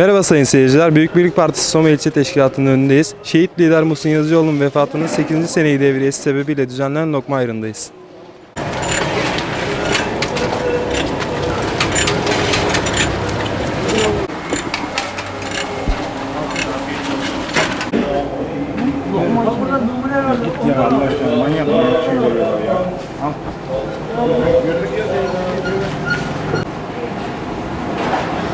Merhaba sayın seyirciler. Büyük Birlik Partisi Soma İlçe Teşkilatı'nın önündeyiz. Şehit lider Muhsin Yazıcıoğlu'nun vefatının 8. seneyi devriyesi sebebiyle düzenlenen lokma ayrındayız. Ya Allah manyak manyak şey veriyorlar ya. Al. Yürü git.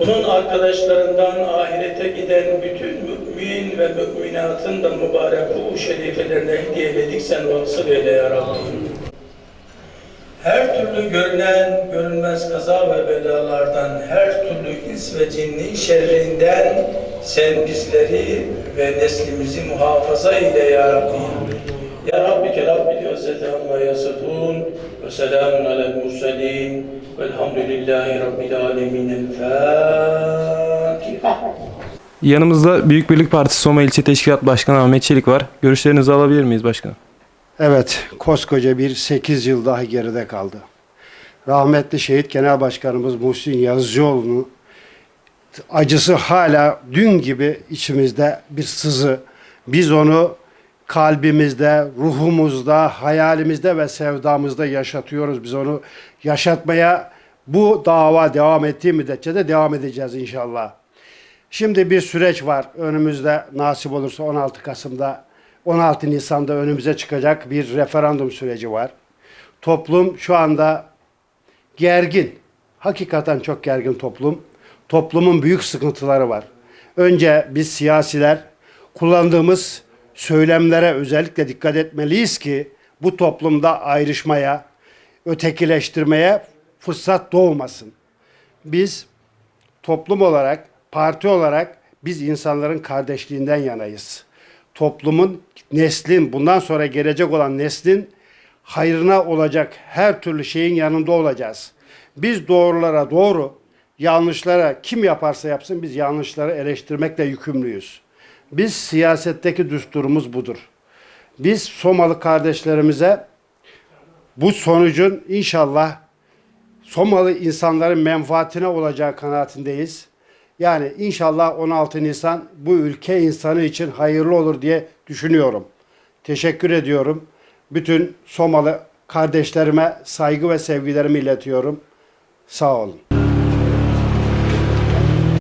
onun arkadaşlarından ahirete giden bütün mümin ve müminatın da mübarek ruhu şerifelerine hediye eyledik sen vasıl eyle ya Rabbi. Her türlü görünen, görünmez kaza ve belalardan, her türlü ins ve cinni şerrinden sen bizleri ve neslimizi muhafaza eyle ya Rabbi. Ya Rabbi ke Rabbi izzeti amma yasifun ve selamun alel murselin velhamdülillahi Rabbil alemin. El Fatiha. Yanımızda Büyük Birlik Partisi Soma İlçe Teşkilat Başkanı Ahmet Çelik var. Görüşlerinizi alabilir miyiz başkanım? Evet, koskoca bir 8 yıl daha geride kaldı. Rahmetli şehit genel başkanımız Muhsin Yazıcıoğlu'nun acısı hala dün gibi içimizde bir sızı. Biz onu kalbimizde, ruhumuzda, hayalimizde ve sevdamızda yaşatıyoruz. Biz onu yaşatmaya bu dava devam ettiği müddetçe de devam edeceğiz inşallah. Şimdi bir süreç var önümüzde nasip olursa 16 Kasım'da 16 Nisan'da önümüze çıkacak bir referandum süreci var. Toplum şu anda gergin. Hakikaten çok gergin toplum. Toplumun büyük sıkıntıları var. Önce biz siyasiler kullandığımız söylemlere özellikle dikkat etmeliyiz ki bu toplumda ayrışmaya, ötekileştirmeye fırsat doğmasın. Biz toplum olarak, parti olarak biz insanların kardeşliğinden yanayız. Toplumun, neslin, bundan sonra gelecek olan neslin hayrına olacak her türlü şeyin yanında olacağız. Biz doğrulara doğru, yanlışlara kim yaparsa yapsın biz yanlışları eleştirmekle yükümlüyüz. Biz siyasetteki düsturumuz budur. Biz Somalı kardeşlerimize bu sonucun inşallah Somalı insanların menfaatine olacağı kanaatindeyiz. Yani inşallah 16 Nisan bu ülke insanı için hayırlı olur diye düşünüyorum. Teşekkür ediyorum. Bütün Somalı kardeşlerime saygı ve sevgilerimi iletiyorum. Sağ olun.